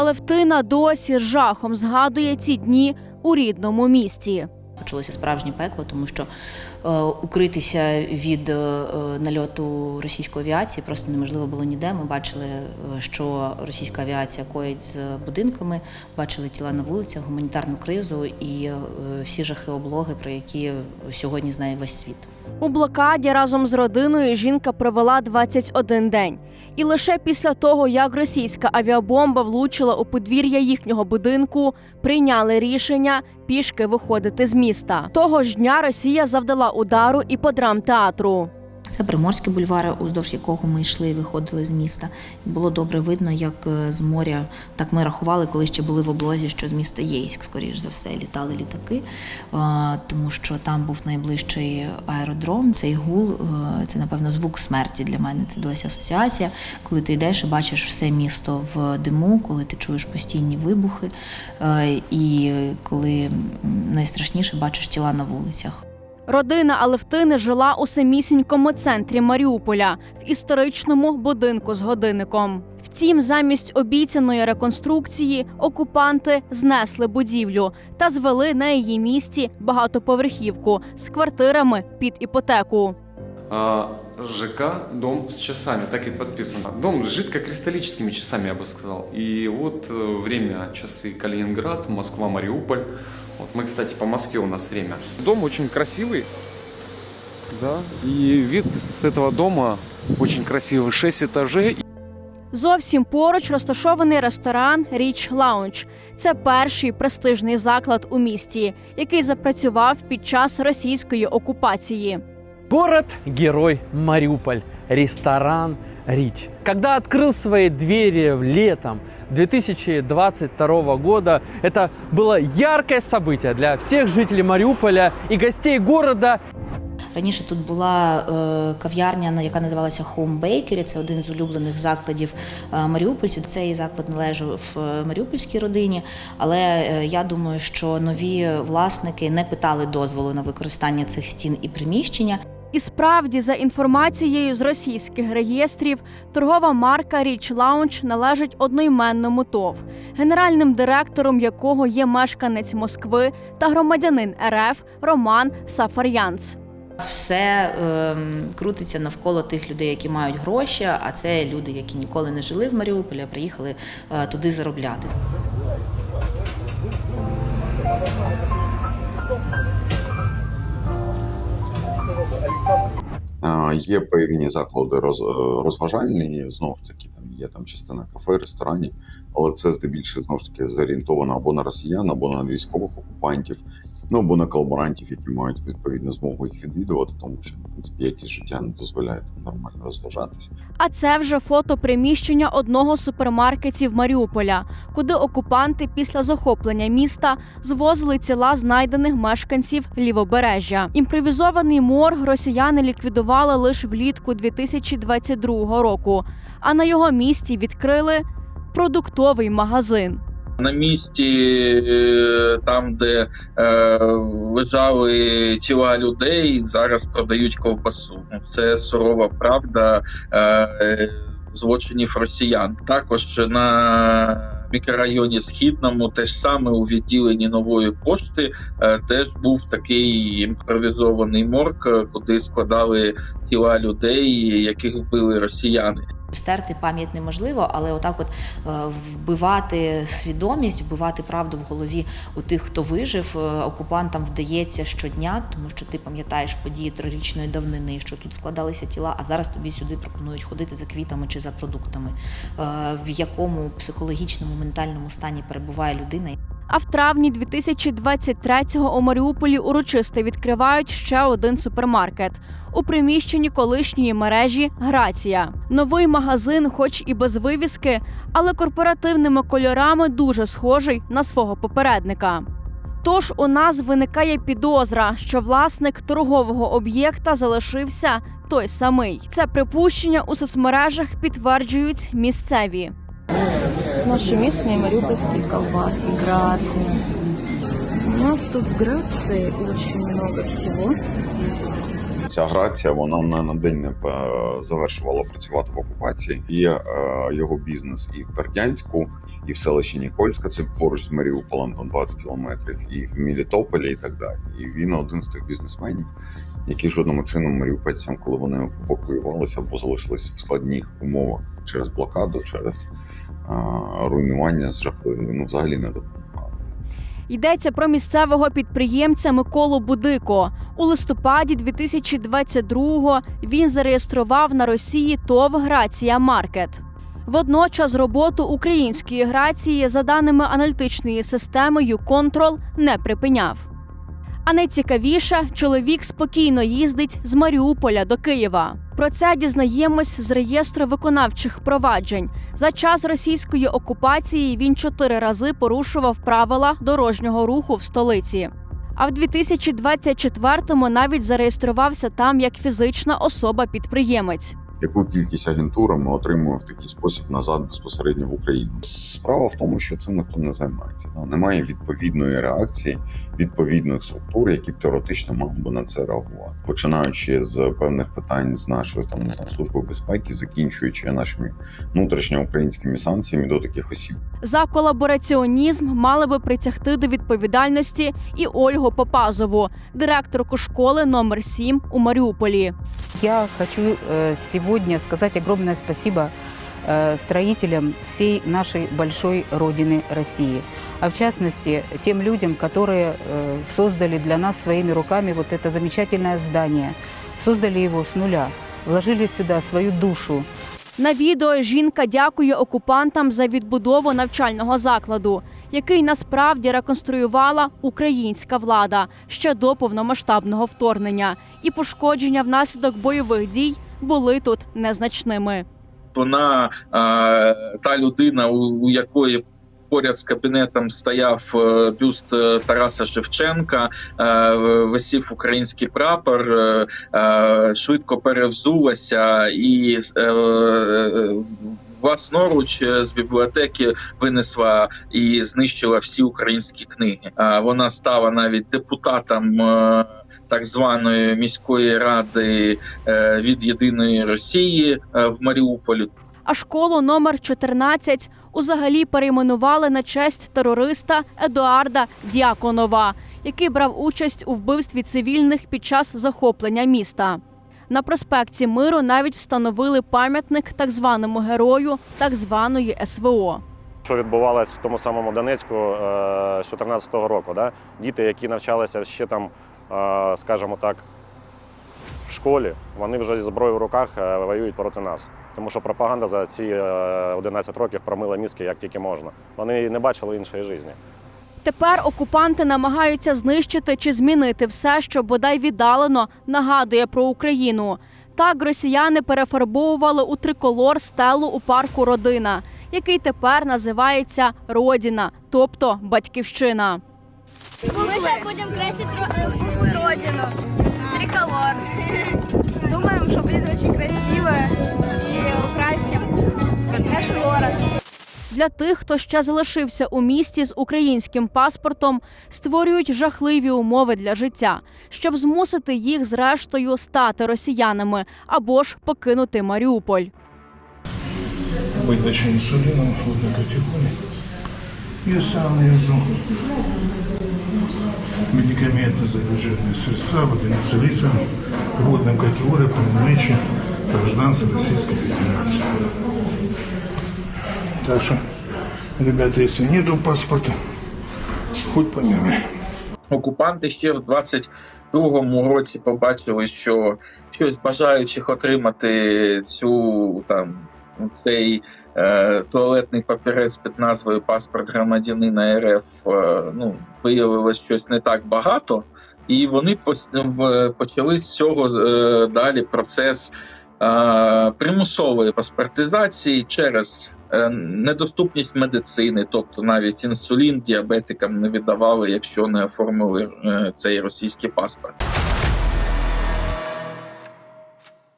Але втина досі жахом згадує ці дні у рідному місті. Почалося справжнє пекло, тому що е, укритися від е, нальоту російської авіації просто неможливо було ніде. Ми бачили, е, що російська авіація коїть з будинками, бачили тіла на вулицях, гуманітарну кризу і е, всі жахи облоги, про які сьогодні знає весь світ. У блокаді разом з родиною жінка провела 21 день. І лише після того, як російська авіабомба влучила у подвір'я їхнього будинку, прийняли рішення пішки виходити з міста. Того ж дня Росія завдала удару і по драмтеатру. Це Приморські бульвари, уздовж якого ми йшли, виходили з міста. Було добре видно, як е, з моря, так ми рахували, коли ще були в облозі, що з міста Єйськ, скоріш за все, літали літаки, е, тому що там був найближчий аеродром. Цей гул, е, це напевно звук смерті для мене. Це досі асоціація. Коли ти йдеш і бачиш все місто в диму, коли ти чуєш постійні вибухи, і коли найстрашніше бачиш тіла на вулицях. Родина Алевтини жила у самісінькому центрі Маріуполя в історичному будинку з годинником. Втім, замість обіцяної реконструкції окупанти знесли будівлю та звели на її місці багатоповерхівку з квартирами під іпотеку. А, ЖК «Дом с часами», так и подписано. Дом с жидкокристаллическими часами, я бы сказал. И вот э, время, часы Калининград, Москва, Мариуполь. Вот мы, кстати, по Москве у нас время. Дом очень красивый, да, и вид с этого дома очень красивый, 6 этажей. Зовсім поруч розташований ресторан Річ Лаунж. Це перший престижний заклад у місті, який запрацював під час російської окупації. Город-герой Мариуполь. Ресторан «Рич». Когда открыл свои двери летом 2022 года, это было яркое событие для всех жителей Мариуполя и гостей города. Раніше тут була е, кав'ярня, на- яка називалася Home Bakery. Це один з улюблених закладів е, маріупольців. Цей заклад належав е, маріупольській родині. Але е, я думаю, що нові власники не питали дозволу на використання цих стін і приміщення. І справді, за інформацією з російських реєстрів, торгова марка Річ Лаунж належить одноіменному ТОВ, генеральним директором якого є мешканець Москви та громадянин РФ Роман Сафар'янц. Все ем, крутиться навколо тих людей, які мають гроші. А це люди, які ніколи не жили в Маріуполі, а приїхали е, туди заробляти. Є певні заклади е, розважальні, знову ж таки, там є там частина кафе, ресторанів, але це здебільшого знову ж таки зорієнтовано або на росіян, або на військових окупантів, ну або на колаборантів, які мають відповідну змогу їх відвідувати, тому що в принципі якість життя не дозволяє там нормально розважатися. А це вже фото приміщення одного супермаркетів Маріуполя, куди окупанти після захоплення міста звозили тіла знайдених мешканців лівобережжя. Імпровізований морг росіяни ліквідували лише влітку 2022 року, а на його місці відкрили продуктовий магазин. На місці, е, там, де е, лежали тіла людей, зараз продають ковбасу. Ну, Це сурова правда е, злочинів росіян. Також на мікрорайоні Східному, теж саме у відділенні нової пошти, е, теж був такий імпровізований морг, куди складали тіла людей, яких вбили росіяни. Стерти пам'ять неможливо, але отак, от е, вбивати свідомість, вбивати правду в голові у тих, хто вижив, е, окупантам вдається щодня, тому що ти пам'ятаєш події трирічної давнини, що тут складалися тіла, а зараз тобі сюди пропонують ходити за квітами чи за продуктами, Е, в якому психологічному ментальному стані перебуває людина. А в травні 2023-го у Маріуполі урочисто відкривають ще один супермаркет у приміщенні колишньої мережі Грація. Новий магазин, хоч і без вивіски, але корпоративними кольорами дуже схожий на свого попередника. Тож у нас виникає підозра, що власник торгового об'єкта залишився той самий. Це припущення у соцмережах підтверджують місцеві. Наши местные мариупольские колбаски, Грации. У нас тут в Грации очень много всего. Ця грація вона на, на день не завершувала працювати в окупації. Є е, його бізнес і в Бердянську, і в селищі Нікольська, це поруч з Маріуполем, там 20 кілометрів, і в Мелітополі, і так далі. І він один з тих бізнесменів, які жодним чином маріупольцям, коли вони евакуювалися або залишились в складних умовах через блокаду, через е, руйнування з жахливими, ну взагалі не допомагали. Йдеться про місцевого підприємця Миколу Будико. У листопаді 2022-го він зареєстрував на Росії ТОВ Грація Маркет. Водночас роботу української грації, за даними аналітичної системи «Юконтрол», не припиняв. А найцікавіше, чоловік спокійно їздить з Маріуполя до Києва. Про це дізнаємось з реєстру виконавчих проваджень. За час російської окупації він чотири рази порушував правила дорожнього руху в столиці. А в 2024-му навіть зареєструвався там як фізична особа-підприємець. Яку кількість агентури ми отримуємо в такий спосіб назад безпосередньо в Україну. Справа в тому, що цим ніхто не займається. Да? Немає відповідної реакції, відповідних структур, які б теоретично мали би на це реагувати, починаючи з певних питань з нашої там не служби безпеки, закінчуючи нашими внутрішньоукраїнськими санкціями до таких осіб. За колабораціонізм мали би притягти до відповідальності і Ольгу Попазову, директорку школи номер 7 у Маріуполі. Я хочу э, сегодня сказать огромное спасибо э, строителям всей нашей большой родины России. А в частности, тем людям, которые э, создали для нас своими руками вот это замечательное здание. Создали его с нуля, вложили сюда свою душу, На відео жінка дякує окупантам за відбудову навчального закладу, який насправді реконструювала українська влада ще до повномасштабного вторгнення, і пошкодження внаслідок бойових дій були тут незначними. Вона та людина, у, якої поряд з кабінетом стояв е, бюст е, Тараса Шевченка, е, висів український прапор, швидко перевзулася і власноруч е, з бібліотеки винесла і знищила всі українські книги. Е, Вона стала навіть депутатом. е, Так званої міської ради е, від єдиної Росії в Маріуполі. А школу номер 14 узагалі перейменували на честь терориста Едуарда Дяконова, який брав участь у вбивстві цивільних під час захоплення міста. На проспекті Миру навіть встановили пам'ятник так званому герою так званої СВО. Що відбувалось в тому самому Донецьку е, з 2014 року. Да? Діти, які навчалися ще там, е, скажімо так, в школі, вони вже зі зброєю в руках е, воюють проти нас. Тому що пропаганда за ці е, 11 років промила мізки як тільки можна. Вони не бачили іншої житті. Тепер окупанти намагаються знищити чи змінити все, що бодай віддалено нагадує про Україну. Так росіяни перефарбовували у триколор стелу у парку Родина, який тепер називається Родіна, тобто Батьківщина. Мы сейчас будем красить ро- э, буквы Родину. Триколор. Думаем, что будет очень красиво Для тих, хто ще залишився у місті з українським паспортом, створюють жахливі умови для життя, щоб змусити їх зрештою стати росіянами або ж покинути Маріуполь. выдача инсулина в водной категории. И сам внизу медикаментно-заряженные средства водоинсулином в водной категории по наличию гражданства Российской Федерации. Так что, ребята, если нету паспорта, хоть помирай. Окупанти ще в 22-му році побачили, що щось бажаючих отримати цю там цей е, туалетний папірець під назвою Паспорт громадянина РФ. Е, ну, виявилось щось не так багато, і вони пос- почали з цього е, далі процес е, примусової паспортизації через е, недоступність медицини, тобто навіть інсулін діабетикам не віддавали, якщо не оформили е, цей російський паспорт.